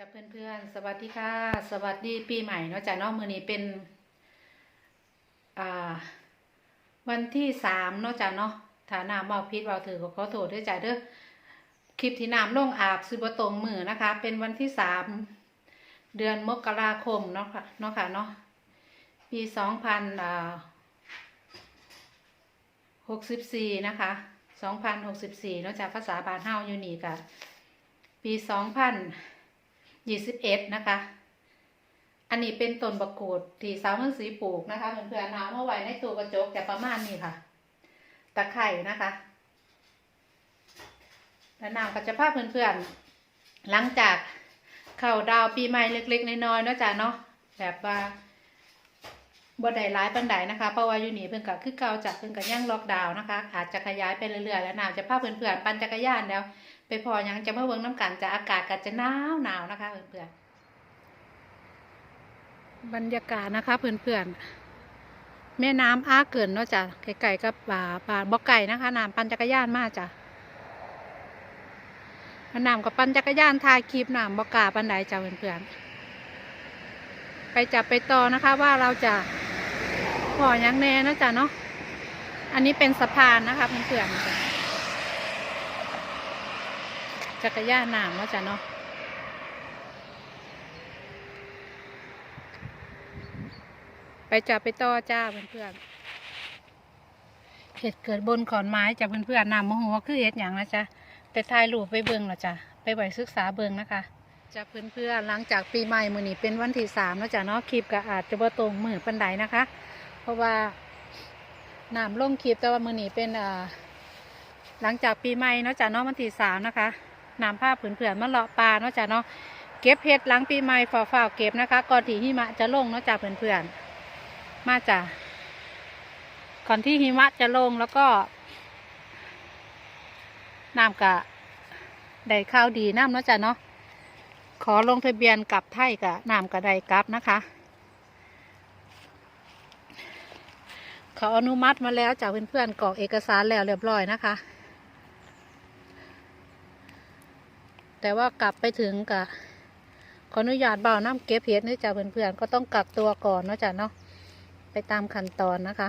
จ้าเพื่อนๆ สวัสดีค่ะ สวัสดีปีใหม่เนาะจ้ะเนาะมือนี้เป็นอ่าวันที่สามเนาะจ้ะเนาะฐาน้ำเมาพิษเบาถือก็ขอโทษด้วยจ้ะเด้อคลิปที่น้ำลงอาบซื้อบตรงมือนะคะ เป็นวันที่สามเดือนมกราคมเนาะค่ะเนาะค่ะเนาะปีสองพันหกสิบสี่นะคะสองพันหกสิบสี่เนาะจ้ะภาษาบาลเฮาอยู่นี่กะปีสองพัน ยี่สิบเอ็ดนะคะ อันนี้เป็นต้นบะกูดที่สาวเมืองสีปลูกนะคะเพื่อนๆเอามาไว้ในตู้กระจกแต่ประมาณนี้ค่ะ ตะไคร่นะคะแล้วนางก็จะพาเพื่อนๆหลังจากเข้าดาวปีใหม่เล็กๆน้อยๆเนาะจ้ะเนาะแบบว่า บ่ได้ร้ายปันไดนะคะเพราะว่าอยู่นี่เพิ่นก็คือเก่าจากเพิ่นก็ยังล็อกดาวน์นะคะ อาจจะขยายไปเรื่อยๆแล้วนางจะพาเพื่อนๆปั่นจักรยานแล้ว ไปพอยังจะมาเบิ่งน้ำกันจะอากาศก็จะหนาวหนาวนะคะเพื่อนๆบรรยากาศนะคะเพื่อนๆแม่น้ำอ้าเกินเนาะจ้ะไก่ๆกับป่าป่าบ่อไก่นะคะน้ำปั่นจักรยานมาจ้ะแล้วน้ำกับปั่นจักรยานถ่ายคลิปน้ำบ่กล้าปันไดจ้ะเพื่อนๆไปจับไปต่อนะคะว่าเราจะ พอยังแน่นะจ้ะเนาะ อันนี้เป็นสะพานนะคะเพื่อนๆจ้ะจักรยานหน้ำเนะจ้ะเนาะไปจับไปต่อจ้าเพื่อนๆเหตุเกิดบนขอนไม้จ้ะเพื่อนๆน้ำมหัวคือเหตุอย่างนะจ๊ะแต่ถ่ายรูปไปเบิ่งและจ้ะไปไว้ศึกษาเบิ่งนะคะจ้ะเพื่อนๆหลังจากปีใหม่มือนี้เป็นวันที่สามแล้วจ้ะเนาะคลิปก็อาจจะบ่ตรงมือปันใดนะคะ ราะว่าน้ำลงคลิปแต่ว่ามื้อนี้เป็นอ่าหลังจากปีใหม่เนาะจ้ะเนาะวันที่สามนะคะนำผ้าผืนเผื่อนมาเลาะปลาเนาะจ้ะเนาะเก็บเห็ดหลังปีใหม่ฝ่าฝ่าเก็บนะคะก่อนที่หิมะจะลงเนาะจ้ะเพื่อนเพื่อนๆมาจ้ะก่อนที่หิมะจะลงแล้วก็น้ำกะได้ข้าวดีน้ำเนาะจ้ะเนาะขอลงทะเบียนกับไทยกะน้ำกะได้กับนะคะ เขาอนุมัติมาแล้วจากเพื่อนๆกรอกเอกสารแล้วเรียบร้อยนะคะ แต่ว่ากลับไปถึงกับขออนุญาตเบาน้ำเก็บเห็ดนี่จ้ะเพื่อนๆก็ต้องกักตัวก่อนเนาะจ้ะเนาะไปตามขั้นตอนนะคะ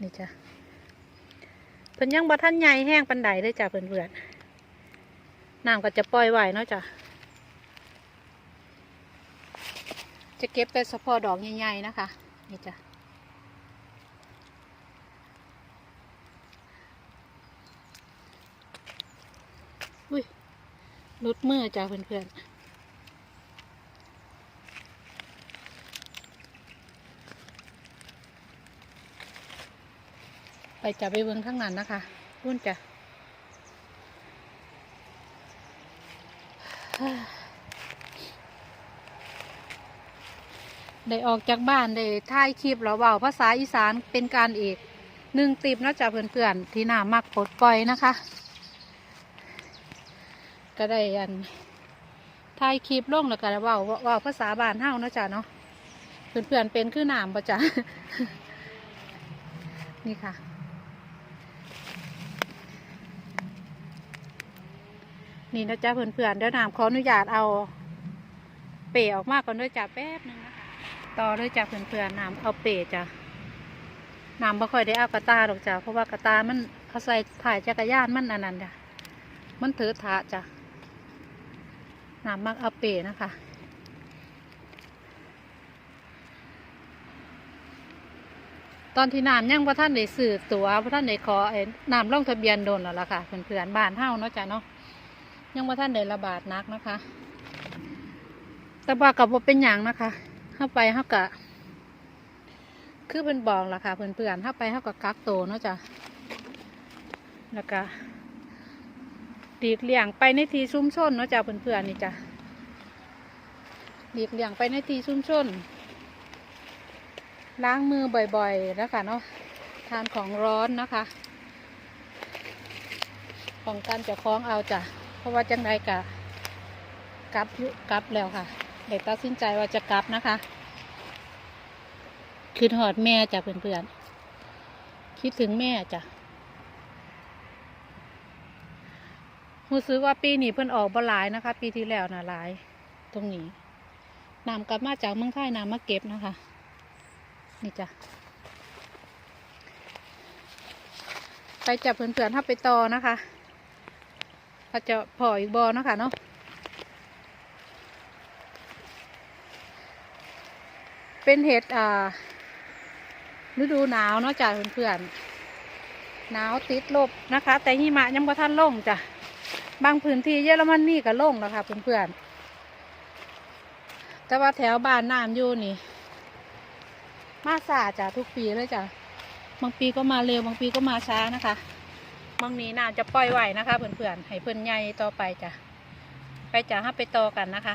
นี่จ้ะเพิ่นยังบ่ท่านใหญ่แห้งปันไดเลยจ้ะเพื่อนๆน้ำก็จะปล่อยไหวเนาะจ้ะจะเก็บแต่เฉพาะดอกใหญ่ๆนะคะ นี่จ้ะ รุดมือจ้าเพื่อนๆไปจับไปเบิ้งข้างนั้นนะคะรุ่นจ้ะได้ออกจากบ้านได้ถ่ายคลิปแล้วเบาภาษาอีสานเป็นการเอกหนึ่งติบนะจ๊ะเพื่อนๆที่น่ามักปลดปล่อยนะคะ ก็ได้อันถ่ายคลิปลงแล้วก็เว่าเว่าภาษาบ้านเฮาเนาะจ้ะเนาะเพื่อนๆเป็นคือนามปะจ้ะนี่ค่ะ นี่นะจ๊ะเพื่อนๆเดี๋ยวนามขออนุญาตเอา เป๋ออกมาก่อนด้วยจ้ะแป๊บหนึงนะคะต่อด้วยจ้ะเพื่อนๆนามเอาเป๋จ้ะนามบ่ค่อยได้เอากระตาหรอกจ้ะเพราะว่ากระตามันเขาใส่ถ่ายจักรยานมันอันนั้นจ้ะมันถือถาจ้ะ น้ำมักอาเปนะคะ ตอนที่น้ำยังพระท่านได้สื่อตัวพระท่านได้ขอไอ้น้ำล่องทะเบียนโดนแล้วล่ะค่ะเพื่อนๆบ้านเฮาเนาะจ้ะเนาะยังพระท่านได้ระบาดนักนะคะ แต่ว่ากับว่าเป็นอย่างนะคะเข้าไปเข้ากะคือเป็นบอกล่ะค่ะเพื่อนๆเข้าไปเข้ากับกักโตเนาะจ้ะแล้วก็ หลีกเลี่ยงไปในที่ชุมชนเนาะจ้ะเพื่อนๆนี่จ้ะหลีกเลี่ยงไปในที่ชุมชนล้างมือบ่อยๆนะคะเนาะทานของร้อนนะคะป้องกันเจะคล้องเอาจ้ะเพราะว่าจังไรกะกลับอยู่กลับแล้วค่ะเด็กตัดสินใจว่าจะกลับนะคะคิดหอดแม่จ้ะเพื่อนๆคิดถึงแม่จ้ะ รู้สึกว่าปีนี้เพิ่นออกบ่หลายนะคะ ปีที่แล้วน่ะหลาย ตรงนี้น้ำกลับมาจากเมืองไทยน้ำมาเก็บนะคะ นี่จ้ะไปจับเพื่อนๆถ้าไปต่อนะคะเขาจะพออีกบอนะคะเนาะเป็นเห็ดอ่าฤดูหนาวเนาะจ้ะเพื่อนๆหนาวติดลบนะคะ แต่หิมะยังบ่ทันลงจ้ะ บางพื้นที่เยอรมันนี่ก็ลงแล้วค่ะเพื่อนๆ แต่ว่าแถวบ้านน้ำอยู่นี่ มาสาจ้ะทุกปีเลยจ้ะ บางปีก็มาเร็วบางปีก็มาช้านะคะ บางนี้น้ำจะปล่อยไหวนะคะเพื่อนๆ ให้เพื่อนใหญ่ต่อไปจ้ะ ไปจ้ะห้าไปต่อกันนะคะ